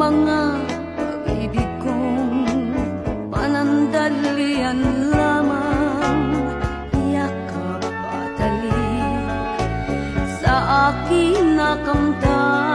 Mga pag-ibig kong panandalian lamang aking nakamtan.